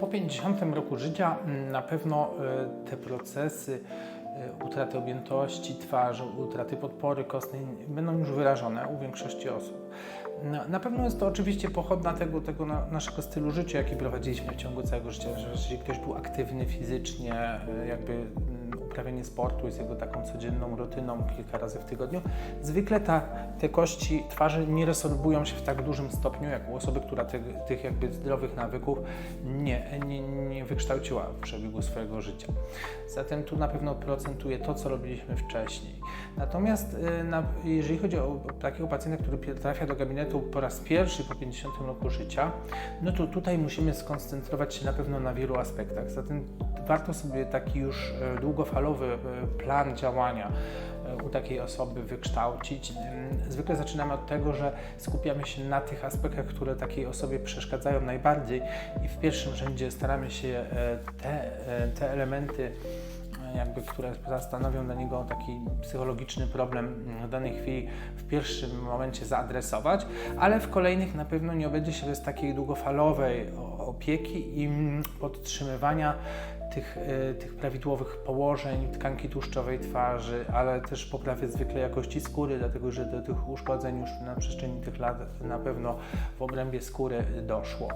Po 50 roku życia mm, na pewno e, te procesy e, utraty objętości twarzy, utraty podpory kostnej będą już wyrażone u większości osób. Na, pewno jest to oczywiście pochodna tego, tego na, naszego stylu życia, jaki prowadziliśmy w ciągu całego życia, że ktoś był aktywny fizycznie, e, jakby uprawianie sportu jest jego taką codzienną rutyną kilka razy w tygodniu, zwykle ta, te kości twarzy nie resorbują się w tak dużym stopniu, jak u osoby, która tych, tych jakby zdrowych nawyków nie, nie, nie wykształciła w przebiegu swojego życia. Zatem tu na pewno procentuje to, co robiliśmy wcześniej. Natomiast y, na, jeżeli chodzi o takiego pacjenta, który trafia do gabinetu po raz pierwszy po 50 roku życia, no to tutaj musimy skoncentrować się na pewno na wielu aspektach. Zatem warto sobie taki już e, długofalowy e, plan działania e, u takiej osoby wykształcić. Ym, Zwykle zaczynamy od tego, że skupiamy się na tych aspektach, które takiej osobie przeszkadzają najbardziej i w pierwszym rzędzie staramy się e, te, te elementy jakby, które stanowią dla niego taki psychologiczny problem mm, w danej chwili w pierwszym momencie zaadresować, ale w kolejnych na pewno nie obędzie się bez takiej długofalowej opieki i mm, podtrzymywania tych, e, tych prawidłowych położeń tkanki tłuszczowej twarzy, ale też poprawy zwykle jakości skóry, dlatego że do tych uszkodzeń już na przestrzeni tych lat na pewno w obrębie skóry doszło.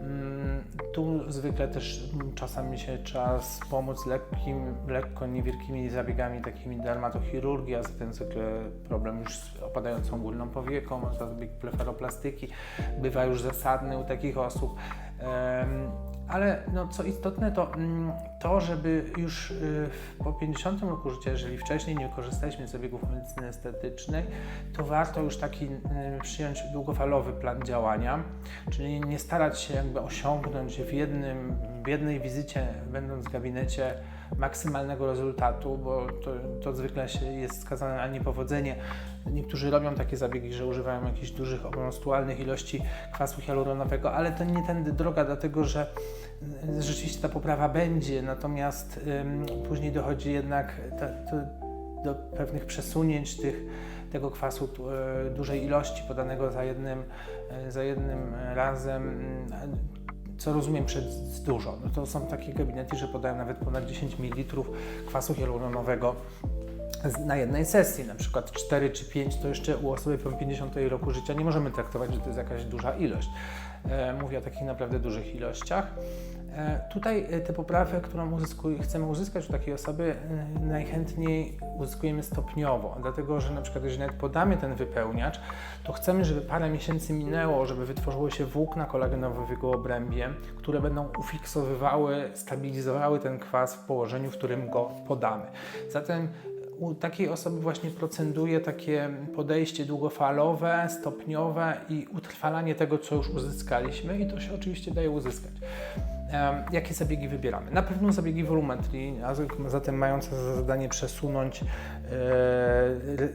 Mm, Tu zwykle też czasami się trzeba pomóc lekkim, lekko niewielkimi zabiegami takimi dermatochirurgii, a zatem zwykle problem już z opadającą górną powieką, zabieg blefaroplastyki bywa już zasadny u takich osób. Ale no, co istotne, to mm, to, żeby już y, po 50 roku życia, jeżeli wcześniej nie korzystaliśmy z zabiegów medycyny estetycznej, to warto już taki y, przyjąć długofalowy plan działania, czyli nie starać się jakby osiągnąć w, jednym, w jednej wizycie, będąc w gabinecie, maksymalnego rezultatu, bo to, to zwykle jest skazane na niepowodzenie. Niektórzy robią takie zabiegi, że używają jakichś dużych monstrualnych ilości kwasu hialuronowego, ale to nie tędy droga, dlatego że y, rzeczywiście ta poprawa będzie, natomiast ym, później dochodzi jednak ta, do pewnych przesunięć tych, tego kwasu e, dużej ilości podanego za jednym, e, za jednym razem. Co rozumiem przez dużo. No to są takie gabinety, że podają nawet ponad 10 ml kwasu hialuronowego na jednej sesji, na przykład 4 czy 5, to jeszcze u osoby po 50 roku życia nie możemy traktować, że to jest jakaś duża ilość. E, Mówię o takich naprawdę dużych ilościach. E, Tutaj e, tę poprawę, którą uzyskuj, chcemy uzyskać u takiej osoby, najchętniej uzyskujemy stopniowo, dlatego że na przykład jeżeli nawet podamy ten wypełniacz, to chcemy, żeby parę miesięcy minęło, żeby wytworzyło się włókna kolagenowe w jego obrębie, które będą ufiksowywały, stabilizowały ten kwas w położeniu, w którym go podamy. Zatem u takiej osoby właśnie procentuje takie podejście długofalowe, stopniowe i utrwalanie tego, co już uzyskaliśmy i to się oczywiście daje uzyskać. Jakie zabiegi wybieramy? Na pewno zabiegi wolumetrii, a zatem mające za zadanie przesunąć e,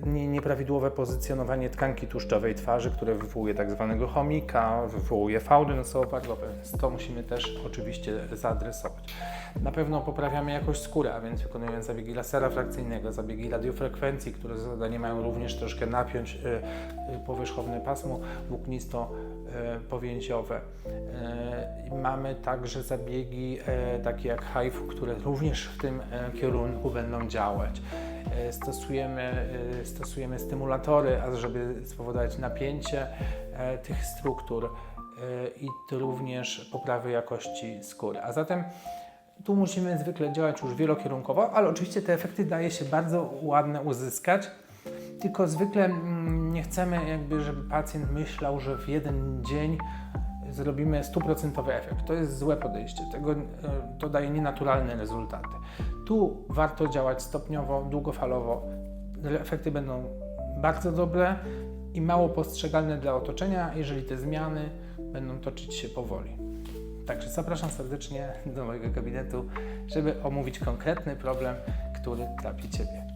nie- nieprawidłowe pozycjonowanie tkanki tłuszczowej twarzy, które wywołuje tak zwanego chomika, wywołuje fałdy nosowo-pargowe, więc to musimy też oczywiście zaadresować. Na pewno poprawiamy jakość skóry, a więc wykonujemy zabiegi lasera frakcyjnego, zabiegi radiofrekwencji, które za zadanie mają również troszkę napiąć e, e, powierzchowne pasmo włóknisto-powięziowe. E, Mamy także zabiegi e, takie jak HIFU, które również w tym e, kierunku będą działać. E, Stosujemy, e, stosujemy stymulatory, żeby spowodować napięcie e, tych struktur e, i również poprawy jakości skóry. A zatem tu musimy zwykle działać już wielokierunkowo, ale oczywiście te efekty daje się bardzo ładne uzyskać. Tylko zwykle mm, nie chcemy, jakby, żeby pacjent myślał, że w jeden dzień zrobimy stuprocentowy efekt. To jest złe podejście. Tego, e, to daje nienaturalne rezultaty. Tu warto działać stopniowo, długofalowo. Efekty będą bardzo dobre i mało postrzegalne dla otoczenia, jeżeli te zmiany będą toczyć się powoli. Także zapraszam serdecznie do mojego gabinetu, żeby omówić konkretny problem, który trapi Ciebie.